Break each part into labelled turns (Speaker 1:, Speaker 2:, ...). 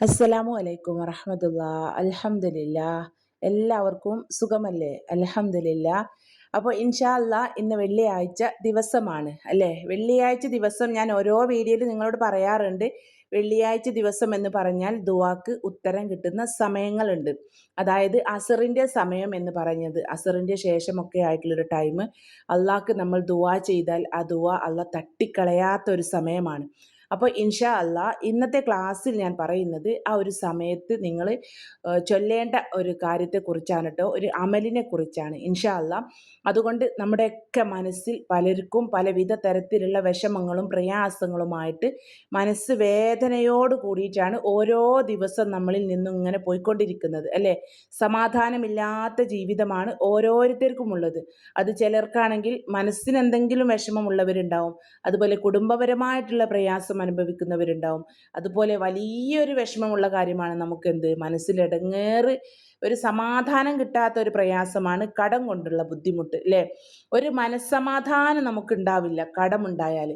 Speaker 1: അസ്സലാമു അലൈക്കും വറഹമത്തുള്ള. അലഹമില്ല എല്ലാവർക്കും സുഖമല്ലേ? അലഹമില്ല അപ്പോൾ ഇൻഷാല്ല ഇന്ന് വെള്ളിയാഴ്ച ദിവസമാണ് അല്ലേ? വെള്ളിയാഴ്ച ദിവസം ഞാൻ ഓരോ വീഡിയോയിൽ നിങ്ങളോട് പറയാറുണ്ട്. വെള്ളിയാഴ്ച ദിവസം എന്ന് പറഞ്ഞാൽ ദുവാക്ക് ഉത്തരം കിട്ടുന്ന സമയങ്ങളുണ്ട്. അതായത് അസറിന്റെ സമയം എന്ന് പറഞ്ഞത്. അസറിന്റെ ശേഷമൊക്കെ ആയിട്ടുള്ളൊരു ടൈം അള്ളാഹ്ക്ക് നമ്മൾ ദുവാ ചെയ്താൽ ആ ദുവാ അള്ള തട്ടിക്കളയാത്ത ഒരു സമയമാണ്. അപ്പോൾ ഇൻഷാ അല്ല ഇന്നത്തെ ക്ലാസ്സിൽ ഞാൻ പറയുന്നത് ആ ഒരു സമയത്ത് നിങ്ങൾ ചൊല്ലേണ്ട ഒരു കാര്യത്തെക്കുറിച്ചാണ് കേട്ടോ ഒരു അമലിനെ കുറിച്ചാണ് ഇൻഷാ അല്ല അതുകൊണ്ട് നമ്മുടെയൊക്കെ മനസ്സിൽ പലർക്കും പലവിധ തരത്തിലുള്ള വിഷമങ്ങളും പ്രയാസങ്ങളുമായിട്ട് മനസ്സ് വേദനയോട് കൂടിയിട്ടാണ് ഓരോ ദിവസം നമ്മളിൽ നിന്നും ഇങ്ങനെ പോയിക്കൊണ്ടിരിക്കുന്നത് അല്ലേ? സമാധാനമില്ലാത്ത ജീവിതമാണ് ഓരോരുത്തർക്കും ഉള്ളത് അത് ചിലർക്കാണെങ്കിൽ മനസ്സിന് എന്തെങ്കിലും വിഷമമുള്ളവരുണ്ടാവും. അതുപോലെ കുടുംബപരമായിട്ടുള്ള പ്രയാസം അനുഭവിക്കുന്നവരുണ്ടാവും. അതുപോലെ വലിയൊരു വിഷമമുള്ള കാര്യമാണ് നമുക്കെന്ത്? മനസ്സിലിടങ്ങേറ് ഒരു സമാധാനം കിട്ടാത്ത ഒരു പ്രയാസമാണ് കടം കൊണ്ടുള്ള ബുദ്ധിമുട്ട് അല്ലേ ഒരു മനസ്സമാധാനം നമുക്കുണ്ടാവില്ല കടമുണ്ടായാൽ.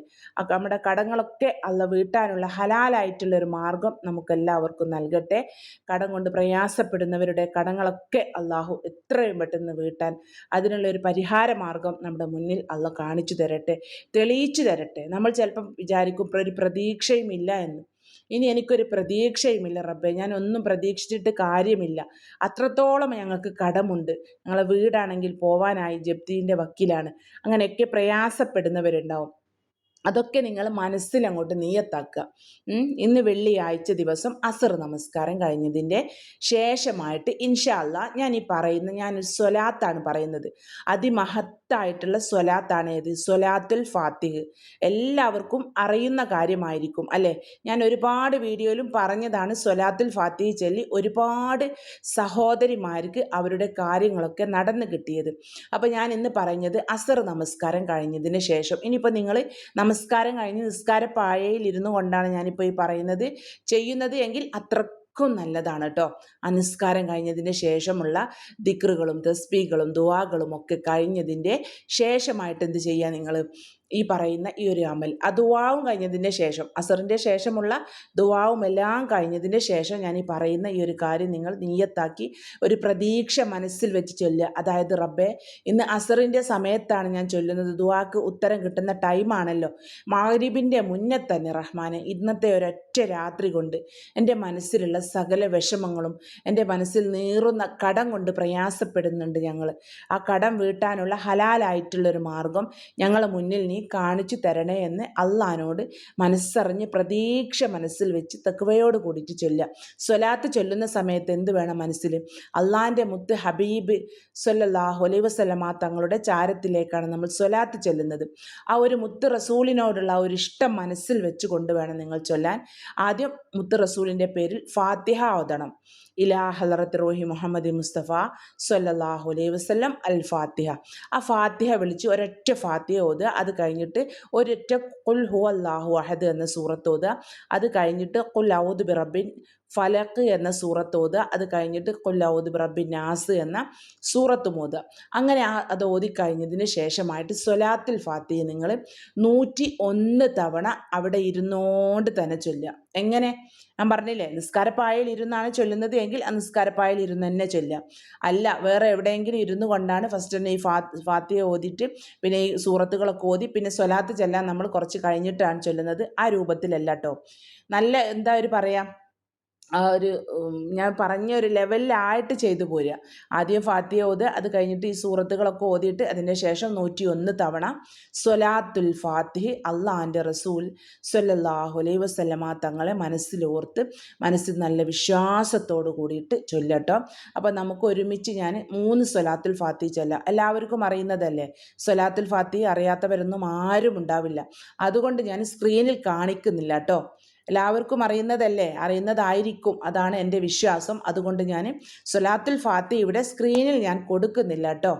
Speaker 1: നമ്മുടെ കടങ്ങളൊക്കെ അല്ല വീട്ടാനുള്ള ഹലാലായിട്ടുള്ള ഒരു മാർഗം നമുക്കെല്ലാവർക്കും നൽകട്ടെ. കടം കൊണ്ട് പ്രയാസപ്പെടുന്നവരുടെ കടങ്ങളൊക്കെ അള്ളാഹു എത്രയും പെട്ടെന്ന് വീട്ടാൻ അതിനുള്ള ഒരു പരിഹാര മാർഗം നമ്മുടെ മുന്നിൽ അല്ല കാണിച്ചു തരട്ടെ തെളിയിച്ചു തരട്ടെ. നമ്മൾ ചിലപ്പം വിചാരിക്കും ഒരു പ്രതീക്ഷയും ഇല്ല എന്ന്. ഇനി എനിക്കൊരു പ്രതീക്ഷയുമില്ല റബ്ബെ. ഞാൻ ഒന്നും പ്രതീക്ഷിച്ചിട്ട് കാര്യമില്ല. അത്രത്തോളം ഞങ്ങൾക്ക് കടമുണ്ട്. ഞങ്ങളെ വീടാണെങ്കിൽ പോവാനായി ജപ്തീന്റെ വക്കീലാണ്. അങ്ങനെയൊക്കെ പ്രയാസപ്പെടുന്നവരുണ്ടാവും. അതൊക്കെ നിങ്ങൾ മനസ്സിലങ്ങോട്ട് നീയത്താക്കുക ഇന്ന് വെള്ളിയാഴ്ച ദിവസം അസർ നമസ്കാരം കഴിഞ്ഞതിന്റെ ശേഷമായിട്ട് ഇൻഷാല്ല ഞാൻ ഈ പറയുന്ന ഞാൻ സ്വലാത്താണ് പറയുന്നത്. അതിമഹത്തായിട്ടുള്ള സ്വലാത്താണ് ഏത്? സ്വലാത്തുൽ ഫാത്തിഹ്. എല്ലാവർക്കും അറിയുന്ന കാര്യമായിരിക്കും അല്ലേ? ഞാൻ ഒരുപാട് വീഡിയോയിലും പറഞ്ഞതാണ് സ്വലാത്തുൽ ഫാത്തിഹ് ചൊല്ലി ഒരുപാട് സഹോദരിമാർക്ക് അവരുടെ കാര്യങ്ങളൊക്കെ നടന്നു കിട്ടിയത്. അപ്പോൾ ഞാൻ ഇന്ന് പറഞ്ഞത് അസർ നമസ്കാരം കഴിഞ്ഞതിന് ശേഷം. ഇനിയിപ്പോൾ നിങ്ങൾ നമസ്കാരം കഴിഞ്ഞ് നിസ്കാരപ്പായയിൽ ഇരുന്നു കൊണ്ടാണ് ഞാനിപ്പോൾ ഈ പറയുന്നത്. ചെയ്യുന്നത് എങ്കിൽ അത്രക്കും നല്ലതാണ് കേട്ടോ ആ നിസ്കാരം കഴിഞ്ഞതിന് ശേഷമുള്ള ദിക്റുകളും തസ്ബീകളും ദുവാകളും ഒക്കെ കഴിഞ്ഞതിന്റെ ശേഷമായിട്ട് എന്ത് ചെയ്യുക നിങ്ങൾ ഈ പറയുന്ന ഈ ഒരു അമൽ. ആ ദുവാവും കഴിഞ്ഞതിന്റെ ശേഷം അസറിന്റെ ശേഷമുള്ള ദുവാവും എല്ലാം കഴിഞ്ഞതിന് ശേഷം ഞാൻ ഈ പറയുന്ന ഈ ഒരു കാര്യം നിങ്ങൾ നീയത്താക്കി ഒരു പ്രതീക്ഷ മനസ്സിൽ വെച്ച് ചൊല്ലുക അതായത് റബ്ബെ ഇന്ന് അസറിന്റെ സമയത്താണ് ഞാൻ ചൊല്ലുന്നത്. ദുവാക്ക് ഉത്തരം കിട്ടുന്ന ടൈമാണല്ലോ. മാരിബിന്റെ മുന്നേ തന്നെ റഹ്മാനെ ഇന്നത്തെ ഒരൊറ്റ രാത്രി കൊണ്ട് എന്റെ മനസ്സിലുള്ള സകല വിഷമങ്ങളും എന്റെ മനസ്സിൽ നീറുന്ന കടം കൊണ്ട് പ്രയാസപ്പെടുന്നുണ്ട് ഞങ്ങൾ ആ കടം വീട്ടാനുള്ള ഹലാലായിട്ടുള്ളൊരു മാർഗം ഞങ്ങളുടെ മുന്നിൽ നീ കാണിച്ചു തരണേ എന്ന് അള്ളഹാനോട് മനസ്സറിഞ്ഞ് പ്രതീക്ഷ മനസ്സിൽ വെച്ച് തെക്കുവയോട് കൂടിയിട്ട് ചൊല്ലുക. സ്വലാത്ത് ചൊല്ലുന്ന സമയത്ത് എന്ത് വേണം മനസ്സിൽ? അള്ളാഹാന്റെ മുത്ത് ഹബീബ് സൊല്ലാഹു അലൈ വസ്ലമ തങ്ങളുടെ ചാരത്തിലേക്കാണ് നമ്മൾ സ്വലാത്ത് ചൊല്ലുന്നത്. ആ ഒരു മുത്ത് റസൂലിനോടുള്ള ആ ഒരു ഇഷ്ടം മനസ്സിൽ വെച്ച് കൊണ്ടുവേണം നിങ്ങൾ ചൊല്ലാൻ. ആദ്യം മുത്ത് റസൂലിന്റെ പേരിൽ ഫാത്തിഹ ഓതണം. ഇലാ ഹലറത്ത് റോഹി മുഹമ്മദ് മുസ്തഫ സൊല്ലാഹു അലൈഹി വസ്ലം അൽ ഫാത്തിഹ ആ ഫാത്തിഹ വിളിച്ച് ഒരൊറ്റ ഫാത്തിഹ ഓതുക അത് കഴിഞ്ഞിട്ട് ഒരൊറ്റ കുൽ ഹു അള്ളാഹു അഹദ് എന്ന സൂറത്ത് ഓതുക അത് കഴിഞ്ഞിട്ട് കുൽ ഔദ് ബിറബിൻ ഫലക്ക് എന്ന സൂറത്ത് സൂറത്തോത് അത് കഴിഞ്ഞിട്ട് കൊല്ലൗദ് റബ്ബി നാസ് എന്ന സൂറത്ത് മോത് അങ്ങനെ അത് ഓതിക്കഴിഞ്ഞതിന് ശേഷമായിട്ട് സ്വലാത്തിൽ ഫാത്തിഹ നിങ്ങൾ നൂറ്റി ഒന്ന് തവണ അവിടെ ഇരുന്നോണ്ട് തന്നെ ചൊല്ലുക. എങ്ങനെ? ഞാൻ പറഞ്ഞില്ലേ നിസ്കാരപ്പായയിൽ ഇരുന്നാണ് ചൊല്ലുന്നത് എങ്കിൽ ആ നിസ്കാരപ്പായയിൽ ഇരുന്ന് തന്നെ ചൊല്ലുക. അല്ല വേറെ എവിടെയെങ്കിലും ഇരുന്നു കൊണ്ടാണ് ഫസ്റ്റ് തന്നെ ഈ ഫാ ഫാത്തിയെ ഓതിയിട്ട് പിന്നെ ഈ സൂറത്തുകളൊക്കെ ഓതി പിന്നെ സ്വലാത്ത് ചെല്ലാൻ നമ്മൾ കുറച്ച് കഴിഞ്ഞിട്ടാണ് ചൊല്ലുന്നത് ആ രൂപത്തിലല്ല കേട്ടോ നല്ല എന്താ ഒരു പറയാം ആ ഒരു ഞാൻ പറഞ്ഞ ഒരു ലെവലിലായിട്ട് ചെയ്തു പോരുക. ആദ്യം ഫാത്തിയ ഓത് അത് കഴിഞ്ഞിട്ട് ഈ സൂറത്തുകളൊക്കെ ഓതിയിട്ട് അതിന്റെ ശേഷം നൂറ്റി ഒന്ന് തവണ സൊലാത്തുൽ ഫാത്തിഹ് അള്ളാഹാന്റെ റസൂൽ സൊല്ലാഹു അലൈ വസ്ലമ തങ്ങളെ മനസ്സിലോർത്ത് മനസ്സിൽ നല്ല വിശ്വാസത്തോട് കൂടിയിട്ട് ചൊല്ലട്ടോ. അപ്പോൾ നമുക്ക് ഒരുമിച്ച് ഞാൻ മൂന്ന് സൊലാത്തുൽ ഫാത്തി ചൊല്ലാം. എല്ലാവർക്കും അറിയുന്നതല്ലേ? സൊലാത്തുൽ ഫാത്തി അറിയാത്തവരൊന്നും ആരും ഉണ്ടാവില്ല. അതുകൊണ്ട് ഞാൻ സ്ക്രീനിൽ കാണിക്കുന്നില്ല കേട്ടോ എല്ലാവർക്കും അറിയുന്നതല്ലേ? അറിയുന്നതായിരിക്കും. അതാണ് എന്റെ വിശ്വാസം. അതുകൊണ്ട് ഞാൻ സൊലാത്തുൽ ഫാത്തി ഇവിടെ സ്ക്രീനിൽ ഞാൻ കൊടുക്കുന്നില്ല കേട്ടോ.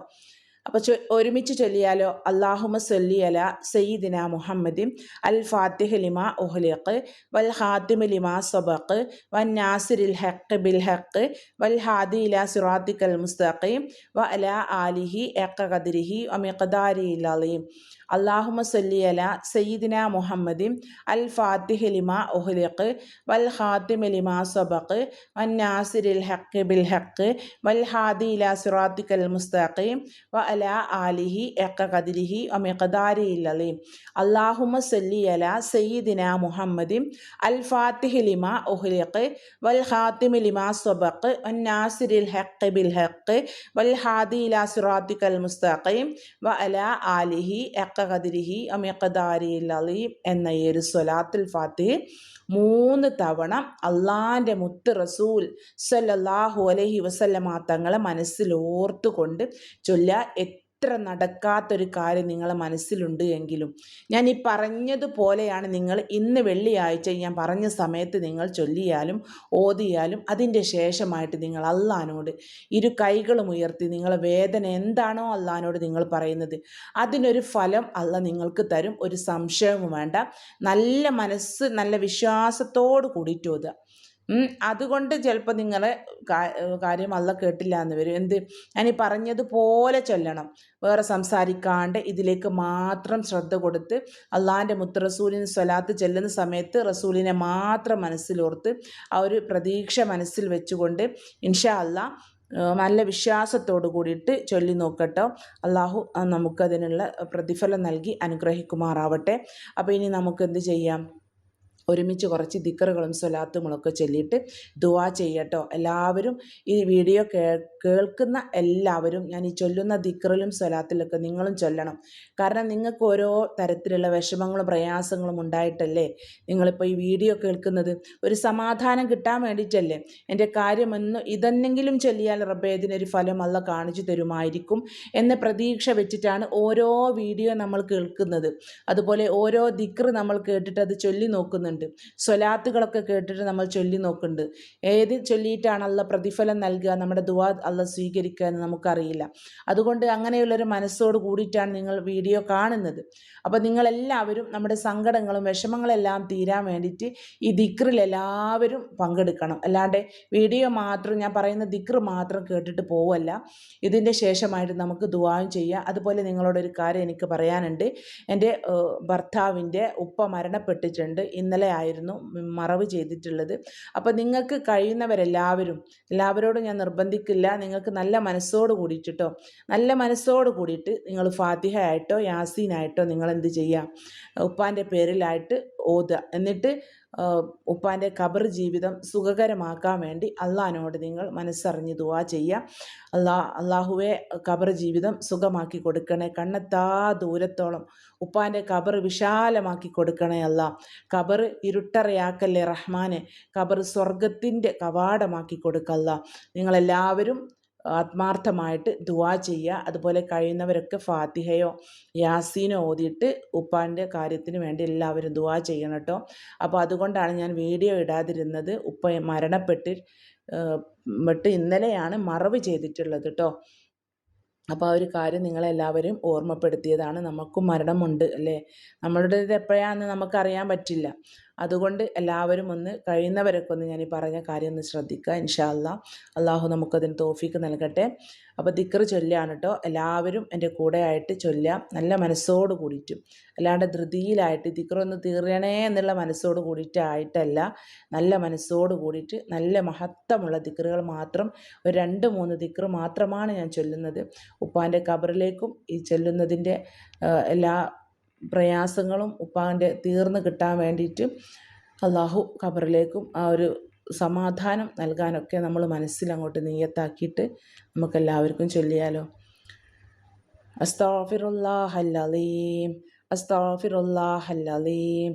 Speaker 1: അപ്പോൾ ഒരുമിച്ച് ചൊല്ലിയാലോ? അള്ളാഹുമ സൊല്ലി അല സയ്യിദിന മുഹമ്മദിൻ അൽ ഫാത്തിഹ് ലിമ ഉഹ്ലിഖ് വൽ ഹാത്തിമ ലിമ സബഖ് വൻ നാസിരിൽ ഹക്ക് ബിൽ ഹക്ക് വൽ ഹാദി ഇല സുറാത്തിക്കൽ മുസ്തഖീം വ അല ആലിഹി എക്ക ഖദരിഹി വ മിഖദാരി അലീം. അള്ളാഹുമ സല്ലി അല സയ്യിദിന മുഹമ്മദിൻ അൽ ഫാത്തിഹ് ലിമ ഉഹ്ലിഖ് വൽ ഖാത്തിമ ലിമ സബഖ് വൻ നാസിരിൽ ഹഖ് ബിൽ ഹഖ് വൽ ഹാദി ഇല സിറാത്തിക്കൽ മുസ്തഖീം വ അല ആലിഹി എക്ക ഖദിരിഹി വ മിഖ്ദാരി അലീം അള്ളാഹുമ സല്ലി അല സയ്യിദിന മുഹമ്മദിൻ അൽ ഫാത്തിഹ് ലിമ ഉഹ്ലിഖ് വൽ ഖാത്തിമ ലിമ സബഖ് വൻ നാസിരിൽ ഹഖ് ബിൽ ഹഖ് വൽ ഹാദി ഇല സിറാത്തിക്കൽ മുസ്തഖീം വ അല ആലിഹി എക്ക ഖദാരി ലലി എന്ന ഈ ഒരു സ്വലാത്തുൽ ഫാത്തിഹ് മൂന്ന് തവണ അള്ളാന്റെ മുത്ത് റസൂൽ സല്ലല്ലാഹു അലഹി വസല്ലമ തങ്ങളെ മനസ്സിലോർത്തുകൊണ്ട് ചൊല്ല എത്ര നടക്കാത്തൊരു കാര്യം നിങ്ങളെ മനസ്സിലുണ്ട് എങ്കിലും ഞാൻ ഈ പറഞ്ഞതുപോലെയാണ് നിങ്ങൾ ഇന്ന് വെള്ളിയാഴ്ച ഞാൻ പറഞ്ഞ സമയത്ത് നിങ്ങൾ ചൊല്ലിയാലും ഓതിയാലും അതിന്റെ ശേഷമായിട്ട് നിങ്ങൾ അള്ളഹാനോട് ഇരു കൈകളും ഉയർത്തി നിങ്ങളെ വേദന എന്താണോ അള്ളഹാനോട് നിങ്ങൾ പറയുന്നത് അതിനൊരു ഫലം അല്ല നിങ്ങൾക്ക് തരും. ഒരു സംശയവും വേണ്ട. നല്ല മനസ്സ് നല്ല വിശ്വാസത്തോട് കൂടിയിട്ട് ഓതുക. അതുകൊണ്ട് ചിലപ്പോൾ നിങ്ങളെ കാര്യം അല്ല കേട്ടില്ല എന്ന് വരും. എന്ത്? ഈ പറഞ്ഞതുപോലെ ചൊല്ലണം. വേറെ സംസാരിക്കാണ്ട് ഇതിലേക്ക് മാത്രം ശ്രദ്ധ കൊടുത്ത് അള്ളാഹിന്റെ മുത്ത് റസൂലിന് സ്വലാത്ത് ചെല്ലുന്ന സമയത്ത് റസൂലിനെ മാത്രം മനസ്സിലോർത്ത് ആ ഒരു പ്രതീക്ഷ മനസ്സിൽ വെച്ചുകൊണ്ട് ഇൻഷാ അല്ല നല്ല വിശ്വാസത്തോടു കൂടിയിട്ട് ചൊല്ലി നോക്കട്ടോ. അള്ളാഹു നമുക്കതിനുള്ള പ്രതിഫലം നൽകി അനുഗ്രഹിക്കുമാറാവട്ടെ. അപ്പോൾ ഇനി നമുക്ക് എന്ത് ചെയ്യാം? ഒരുമിച്ച് കുറച്ച് ദിക്കറുകളും സ്വലാത്തുകളൊക്കെ ചൊല്ലിയിട്ട് ദുവാ ചെയ്യട്ടോ. എല്ലാവരും ഈ വീഡിയോ കേൾക്കുന്ന എല്ലാവരും ഞാൻ ഈ ചൊല്ലുന്ന ദിക്കറിലും സ്വലാത്തിലൊക്കെ നിങ്ങളും ചൊല്ലണം. കാരണം നിങ്ങൾക്ക് ഓരോ തരത്തിലുള്ള വിഷമങ്ങളും പ്രയാസങ്ങളും ഉണ്ടായിട്ടല്ലേ നിങ്ങളിപ്പോൾ ഈ വീഡിയോ കേൾക്കുന്നത്? ഒരു സമാധാനം കിട്ടാൻ വേണ്ടിയിട്ടല്ലേ? എന്റെ കാര്യമെന്ന് ഇതെന്നെങ്കിലും ചൊല്ലിയാൽ റബ്ബേ ഇതിനൊരു ഫലം അല്ല കാണിച്ചു തരുമായിരിക്കും എന്ന പ്രതീക്ഷ വെച്ചിട്ടാണ് ഓരോ വീഡിയോ നമ്മൾ കേൾക്കുന്നത്. അതുപോലെ ഓരോ ദിക്കർ നമ്മൾ കേട്ടിട്ട് അത് ചൊല്ലി നോക്കുന്നുണ്ട്. നോക്കുന്നുണ്ട് സ്വലാത്തുകളൊക്കെ കേട്ടിട്ട് നമ്മൾ ചൊല്ലി നോക്കുന്നുണ്ട്. ഏത് ചൊല്ലിയിട്ടാണ് അല്ല പ്രതിഫലം നൽകുക നമ്മുടെ ദുവാ അല്ല സ്വീകരിക്കുക എന്ന് നമുക്കറിയില്ല. അതുകൊണ്ട് അങ്ങനെയുള്ളൊരു മനസ്സോട് കൂടിയിട്ടാണ് നിങ്ങൾ വീഡിയോ കാണുന്നത്. അപ്പോൾ നിങ്ങളെല്ലാവരും നമ്മുടെ സങ്കടങ്ങളും വിഷമങ്ങളെല്ലാം തീരാൻ വേണ്ടിയിട്ട് ഈ ദിക്റിൽ എല്ലാവരും പങ്കെടുക്കണം. അല്ലാണ്ട് വീഡിയോ മാത്രം ഞാൻ പറയുന്ന ദിക്റ് മാത്രം കേട്ടിട്ട് പോവല്ല ഇതിന്റെ ശേഷമായിട്ട് നമുക്ക് ദുവായും ചെയ്യാം. അതുപോലെ നിങ്ങളോടൊരു കാര്യം എനിക്ക് പറയാനുണ്ട്. എന്റെ ഭർത്താവിന്റെ ഉപ്പ മരണപ്പെട്ടിട്ടുണ്ട്. ഇന്നലെ ആയിരുന്നു മറവ് ചെയ്തിട്ടുള്ളത്. അപ്പോൾ നിങ്ങൾക്ക് കഴിയുന്നവരെല്ലാവരും എല്ലാവരോടും ഞാൻ നിർബന്ധിക്കില്ല. നിങ്ങൾക്ക് നല്ല മനസ്സോട് കൂടിയിട്ടോ നല്ല മനസ്സോട് കൂടിയിട്ട് നിങ്ങൾ ഫാത്തിഹ ആയിട്ടോ യാസീനായിട്ടോ നിങ്ങൾ എന്ത് ചെയ്യുക? ഉപ്പാന്റെ പേരിലായിട്ട് ഓതുക. എന്നിട്ട് ഉപ്പാന്റെ ഖബർ ജീവിതം സുഖകരമാക്കാൻ വേണ്ടി അള്ളഹാനോട് നിങ്ങൾ മനസ്സറിഞ്ഞ് ദുവാ ചെയ്യുക. അള്ളാ അള്ളാഹുവെ ഖബർ ജീവിതം സുഖമാക്കി കൊടുക്കണേ. കണ്ണെത്താ ദൂരത്തോളം ഉപ്പാന്റെ ഖബർ വിശാലമാക്കി കൊടുക്കണേ അല്ല ഖബർ ഇരുട്ടറയാക്കല്ലേ റഹ്മാനെ. ഖബർ സ്വർഗത്തിന്റെ കവാടമാക്കി കൊടുക്കല്ല നിങ്ങളെല്ലാവരും ആത്മാർത്ഥമായിട്ട് ദുവാ ചെയ്യുക. അതുപോലെ കഴിയുന്നവരൊക്കെ ഫാത്തിഹയോ യാസീനോ ഓതിയിട്ട് ഉപ്പാന്റെ കാര്യത്തിന് വേണ്ടി എല്ലാവരും ദുവാ ചെയ്യണം കേട്ടോ. അപ്പോൾ അതുകൊണ്ടാണ് ഞാൻ വീഡിയോ ഇടാതിരുന്നത്. ഉപ്പ മരണപ്പെട്ട് പെട്ട് ഇന്നലെയാണ് മറവ് ചെയ്തിട്ടുള്ളത് കേട്ടോ. അപ്പോൾ ആ ഒരു കാര്യം നിങ്ങളെല്ലാവരും ഓർമ്മപ്പെടുത്തിയതാണ്. നമുക്കും മരണമുണ്ട് അല്ലേ? നമ്മളുടേത് എപ്പോഴാണെന്ന് നമുക്കറിയാൻ പറ്റില്ല. അതുകൊണ്ട് എല്ലാവരും ഒന്ന് കഴിയുന്നവരൊക്കെ ഒന്ന് ഞാൻ ഈ പറഞ്ഞ കാര്യം ഒന്ന് ശ്രദ്ധിക്കുക ഇൻഷാ അല്ലാ. അള്ളാഹു നമുക്കതിന് തോഫിക്ക് നൽകട്ടെ. അപ്പോൾ ദിക്കറ് ചൊല്ലാണ് കേട്ടോ എല്ലാവരും എന്റെ കൂടെ ആയിട്ട് ചൊല്ലാം നല്ല മനസ്സോട് കൂടിയിട്ടും. അല്ലാണ്ട് ധൃതിയിലായിട്ട് ദിക്കറൊന്ന് തീരണേ എന്നുള്ള മനസ്സോട് കൂടിയിട്ടായിട്ടല്ല. നല്ല മനസ്സോട് കൂടിയിട്ട് നല്ല മഹത്വമുള്ള ദിക്കറുകൾ മാത്രം ഒരു രണ്ട് മൂന്ന് ദിക്കറ് മാത്രമാണ് ഞാൻ ചൊല്ലുന്നത്. ഉപ്പാന്റെ കബറിലേക്കും ഈ ചൊല്ലുന്നതിന്റെ എല്ലാ പ്രയാസങ്ങളും ഉപ്പാന്റെ തീർന്നു കിട്ടാൻ വേണ്ടിയിട്ട് അള്ളാഹു ഖബറിലേക്കും ആ ഒരു സമാധാനം നൽകാനൊക്കെ നമ്മൾ മനസ്സിലങ്ങോട്ട് നീയത്താക്കിയിട്ട് നമുക്കെല്ലാവർക്കും ചൊല്ലിയാലോ. അസ്താഫിറുല്ലാഹല്ലീം അസ്താഫിറുല്ലാഹല്ലീം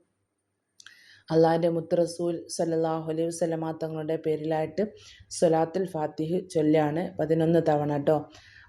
Speaker 1: അള്ളാഹിന്റെ മുത്തറസൂൽ സല്ലാഹു അലൈഹി വസ്ലമ തങ്ങളുടെ പേരിലായിട്ട് സൊലാത്തുൽ ഫാത്തിഹ് ചൊല്ലാണ് പതിനൊന്ന് തവണ കേട്ടോ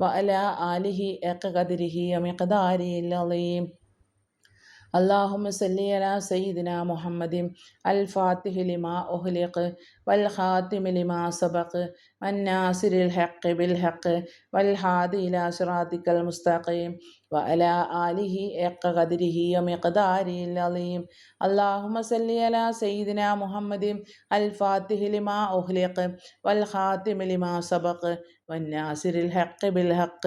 Speaker 1: وعلى آله حق قدره ومقداره العظيم اللهم صل على سيدنا محمد الفاتح لما أغلق والخاتم لما سبق والناصر الحق بالحق والهادي إلى صراطك المستقيم وعلى آله حق قدره ومقداره العظيم اللهم صل على سيدنا محمد الفاتح لما أغلق والخاتم لما سبق والناصر الحق بالحق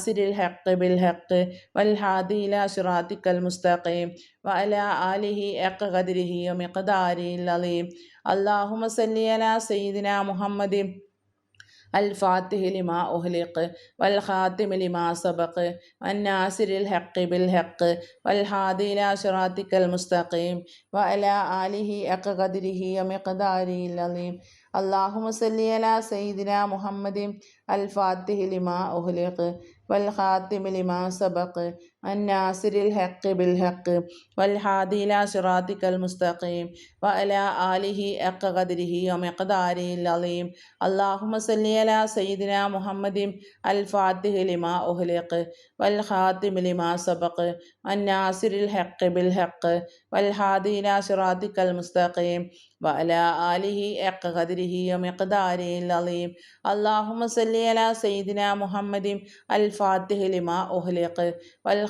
Speaker 1: നാസിരിൽ ഹക്ക് ബിൽ ഹക്ക് വൽ ഹാദില ഷിറാത്തിക്കൽ മുസ്തഖീം വഅല ആലിഹി അക്ക ഖദിരിഹി മിഖ്ദാരിൽ അലീം അല്ലാഹുമ്മ സല്ലി അലാ സയ്യിദിന മുഹമ്മദി الفاتح لما أهلق والخاتم لما سبق والناصر الحق بالحق والهادي إلى صراطك المستقيم وعلى آله حق قدره ومقداره العظيم اللهم صل على سيدنا محمد الفاتح لما أهلق والخاتم لما سبق الناصر الحق بالحق والهادي إلى صراطك المستقيم وعلى آله حق قدره ومقداره العظيم اللهم صل على سيدنا محمد الفاتح لما أغلق والخاتم لما سبق الناصر الحق بالحق والهادي إلى صراطك المستقيم وعلى آله حق قدره ومقداره العظيم اللهم صل على سيدنا محمد الفاتح لما أغلق والخاتم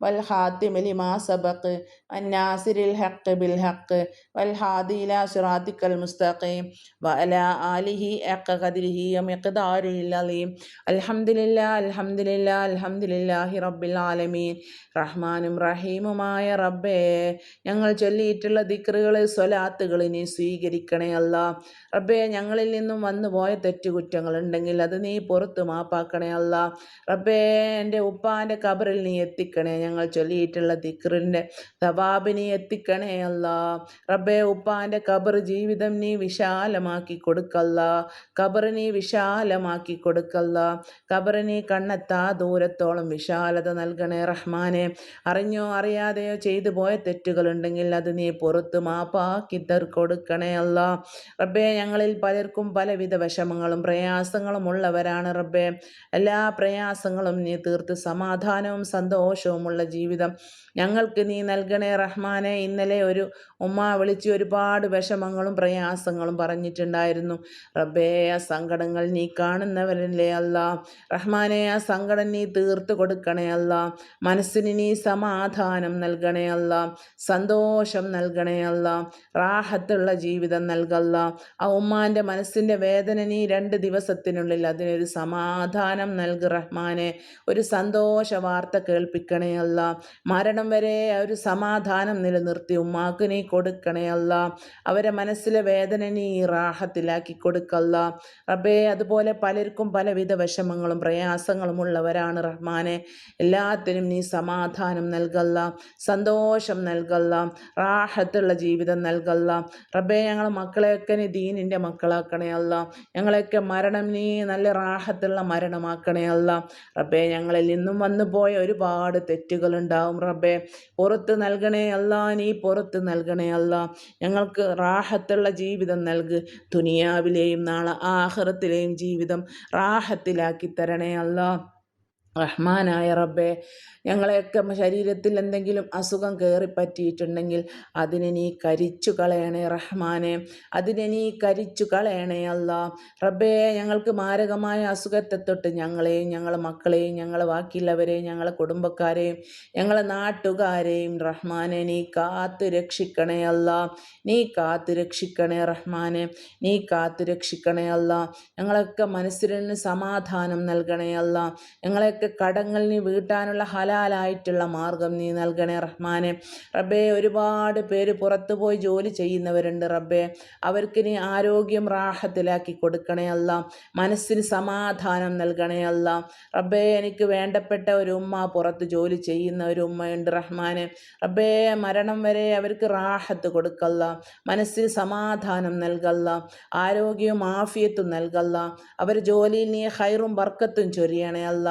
Speaker 1: വൽ ഹാത്തിമലി മാ സബക്ക് അന്നാസിരിൽ ഹക്ക് ബിൽ ഹക്ക് വൽ ഹാദില സിറാത്തിക്കൽ മുസ്തഖീം വല ആലിഹി അക്ക കതിരിഹി അമീം അൽഹംദില്ല അൽഹംദില്ല അൽഹംദില്ലാഹി റബ്ബിൽ ആലമീൻ. റഹ്മാനും റഹീമുമായ റബ്ബേ ഞങ്ങൾ ചൊല്ലിയിട്ടുള്ള ദിക്റുകൾ സ്വലാത്തുകളെ നീ സ്വീകരിക്കണേ അല്ല. റബ്ബേ ഞങ്ങളിൽ നിന്നും വന്നുപോയ തെറ്റുകുറ്റങ്ങൾ ഉണ്ടെങ്കിൽ അത് നീ പുറത്ത് മാപ്പാക്കണേ അല്ല. റബ്ബേ എന്റെ ഉപ്പാന്റെ കബറിൽ നീ എത്തിക്കണേ ഞങ്ങൾ ചൊല്ലിയിട്ടുള്ള ദിക്റിന്റെ തവാബിനെ എത്തിക്കണേ അല്ല. റബ്ബേ ഉപ്പാന്റെ കബർ ജീവിതം നീ വിശാലമാക്കി കൊടുക്കല്ല. കബർ നീ വിശാലമാക്കി കൊടുക്കല്ല. കബർ നീ കണ്ണെത്താ ദൂരത്തോളം വിശാലത നൽകണേ റഹ്മാനെ. അറിഞ്ഞോ അറിയാതെയോ ചെയ്തു പോയ തെറ്റുകളുണ്ടെങ്കിൽ അത് നീ പുറത്ത് മാപ്പാക്കി തർ കൊടുക്കണേ അല്ല. റബ്ബേ ഞങ്ങളിൽ പലർക്കും പലവിധ വിഷമങ്ങളും പ്രയാസങ്ങളും ഉള്ളവരാണ് റബ്ബേ. എല്ലാ പ്രയാസങ്ങളും നീ തീർത്ത് സമാധാനവും സന്തോഷവുമുള്ള ജീവിതം. ഞങ്ങൾക്ക് നീ നൽകണേ റഹ്മാനെ. ഇന്നലെ ഒരു ഉമ്മ വിളിച്ച് ഒരുപാട് വിഷമങ്ങളും പ്രയാസങ്ങളും പറഞ്ഞിട്ടുണ്ടായിരുന്നു. റബ്ബേ ആ സങ്കടങ്ങൾ നീ കാണുന്നവരല്ലേ അല്ല. റഹ്മാനെ ആ സങ്കടം നീ തീർത്തു കൊടുക്കണേ അല്ല. മനസ്സിന് നീ സമാധാനം നൽകണേ അല്ല. സന്തോഷം നൽകണേ അല്ല. റാഹത്തുള്ള ജീവിതം നൽകല്ല. ആ ഉമ്മാന്റെ മനസ്സിന്റെ വേദന നീ രണ്ട് ദിവസത്തിനുള്ളിൽ അതിനൊരു സമാധാനം നൽകി റഹ്മാനെ. ഒരു സന്തോഷ വാർത്ത കേൾപ്പിക്കണേ അല്ല. മരണം വരെ ഒരു സമാധാനം നിലനിർത്തി. ഉമ്മാക്ക് നീ കൊടുക്കണേ അല്ല. അവരെ മനസ്സിലെ വേദന നീ റാഹത്തിലാക്കി കൊടുക്കല്ല. റബ്ബേ അതുപോലെ പലർക്കും പലവിധ വിഷമങ്ങളും പ്രയാസങ്ങളും ഉള്ളവരാണ് റഹ്മാനെ. എല്ലാത്തിനും നീ സമാധാനം നൽകല്ല. സന്തോഷം നൽകല്ല. റാഹത്തുള്ള ജീവിതം നൽകല്ല. റബ്ബേ ഞങ്ങൾ മക്കളെയൊക്കെ നീ ദീനിന്റെ മക്കളാക്കണേ അല്ല. ഞങ്ങളെയൊക്കെ മരണം നീ നല്ല റാഹത്തുള്ള മരണമാക്കണേ അല്ല. റബ്ബേ ഞങ്ങളിൽ നിന്നും വന്നു പോയ ഒരുപാട് തെറ്റുകളുണ്ടാവും റബ്ബേ. പുറത്ത് നൽകണേ അല്ല നീ പുറത്ത് നൽകണേ അല്ല. ഞങ്ങൾക്ക് റാഹത്തുള്ള ജീവിതം നൽക്. ദുനിയാവിലെയും നാളെ ആഹ്റത്തിലെയും ജീവിതം റാഹത്തിലാക്കി തരണേ അല്ല. റഹ്മാനായ റബ്ബെ ഞങ്ങളെയൊക്കെ ശരീരത്തിൽ എന്തെങ്കിലും അസുഖം കയറി പറ്റിയിട്ടുണ്ടെങ്കിൽ അതിനെ നീ കരിച്ചു കളയണേ റഹ്മാനെ അതിനെ നീ കരിച്ചു കളയണേ അല്ല. റബ്ബേ ഞങ്ങൾക്ക് മാരകമായ അസുഖത്തെ തൊട്ട് ഞങ്ങളെയും ഞങ്ങളെ മക്കളെയും ഞങ്ങളെ ബാക്കിയുള്ളവരെയും ഞങ്ങളെ കുടുംബക്കാരെയും ഞങ്ങളെ നാട്ടുകാരെയും റഹ്മാനെ നീ കാത്തു രക്ഷിക്കണേ അല്ല. നീ കാത്തു രക്ഷിക്കണേ റഹ്മാനെ നീ കാത്തു രക്ഷിക്കണേ അല്ല. ഞങ്ങളൊക്കെ മനസ്സിന് സമാധാനം നൽകണേ അല്ല. ഞങ്ങളെ ഞങ്ങളുടെയൊക്കെ കടങ്ങൾ നീ വീട്ടാനുള്ള ഹലാലായിട്ടുള്ള മാർഗം നീ നൽകണേ റഹ്മാനെ. റബ്ബേ ഒരുപാട് പേര് പുറത്തു പോയി ജോലി ചെയ്യുന്നവരുണ്ട് റബ്ബേ. അവർക്ക് നീ ആരോഗ്യം റാഹത്തിലാക്കി കൊടുക്കണേ അല്ല. മനസ്സിന് സമാധാനം നൽകണേ അല്ല. റബ്ബേ എനിക്ക് വേണ്ടപ്പെട്ട ഒരു ഉമ്മ പുറത്ത് ജോലി ചെയ്യുന്ന ഒരു ഉമ്മയുണ്ട് റഹ്മാനെ. റബ്ബേ മരണം വരെ അവർക്ക് റാഹത്ത് കൊടുക്കല്ല. മനസ്സിന് സമാധാനം നൽകല്ല. ആരോഗ്യവും ആഫിയത്തും നൽകല്ല. അവർ ജോലിയിൽ നീ ഹൈറും ബർക്കത്തും ചൊരിയണേ അല്ല.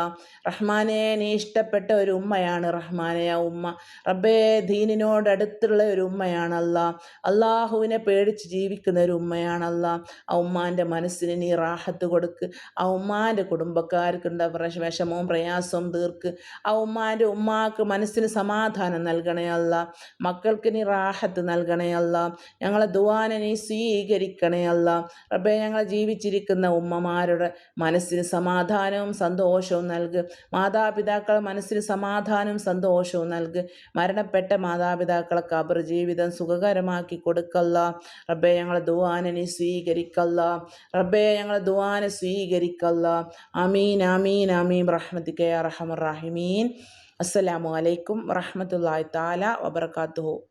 Speaker 1: റഹ്മാനെ നീ ഇഷ്ടപ്പെട്ട ഒരു ഉമ്മയാണ് റഹ്മാനെ ആ ഉമ്മ. റബ്ബേ ദീനിനോട് അടുത്തുള്ള ഒരു ഉമ്മയാണല്ല അള്ളാഹുവിനെ പേടിച്ച് ജീവിക്കുന്ന ഒരു ഉമ്മയാണല്ല ആ ഉമ്മാന്റെ മനസ്സിന് നീ റാഹത്ത് കൊടുക്ക്. ആ ഉമ്മാന്റെ കുടുംബക്കാർക്കുണ്ട വിഷമവും പ്രയാസവും തീർക്ക്. ആ ഉമ്മാന്റെ ഉമ്മാക്ക് മനസ്സിന് സമാധാനം നൽകണേ അല്ല. മക്കൾക്ക് നീ റാഹത്ത് നൽകണേ അല്ല. ഞങ്ങളെ ദുവാനെ നീ സ്വീകരിക്കണേ അല്ല. റബ്ബേ ഞങ്ങളെ ജീവിച്ചിരിക്കുന്ന ഉമ്മമാരുടെ മനസ്സിന് സമാധാനവും സന്തോഷവും നൽകി. മാതാപിതാക്കൾ മനസ്സിന് സമാധാനവും സന്തോഷവും നൽകി. മരണപ്പെട്ട മാതാപിതാക്കളെ കബർ ജീവിതം സുഖകരമാക്കി കൊടുക്കല്ല. റബ്ബെ ഞങ്ങളെ ദുവാനെ നീ സ്വീകരിക്കല്ല. റബ്ബെ ഞങ്ങളെ ദുവാനെ സ്വീകരിക്കല്ല. അമീൻ അമീൻ അമീൻ റഹ്മത്തിക്കെ കെ റഹമുറഹിമീൻ അസ്സലാമു അലൈക്കും വറഹമത്തല്ലാ താല വബർക്കാത്തുഹു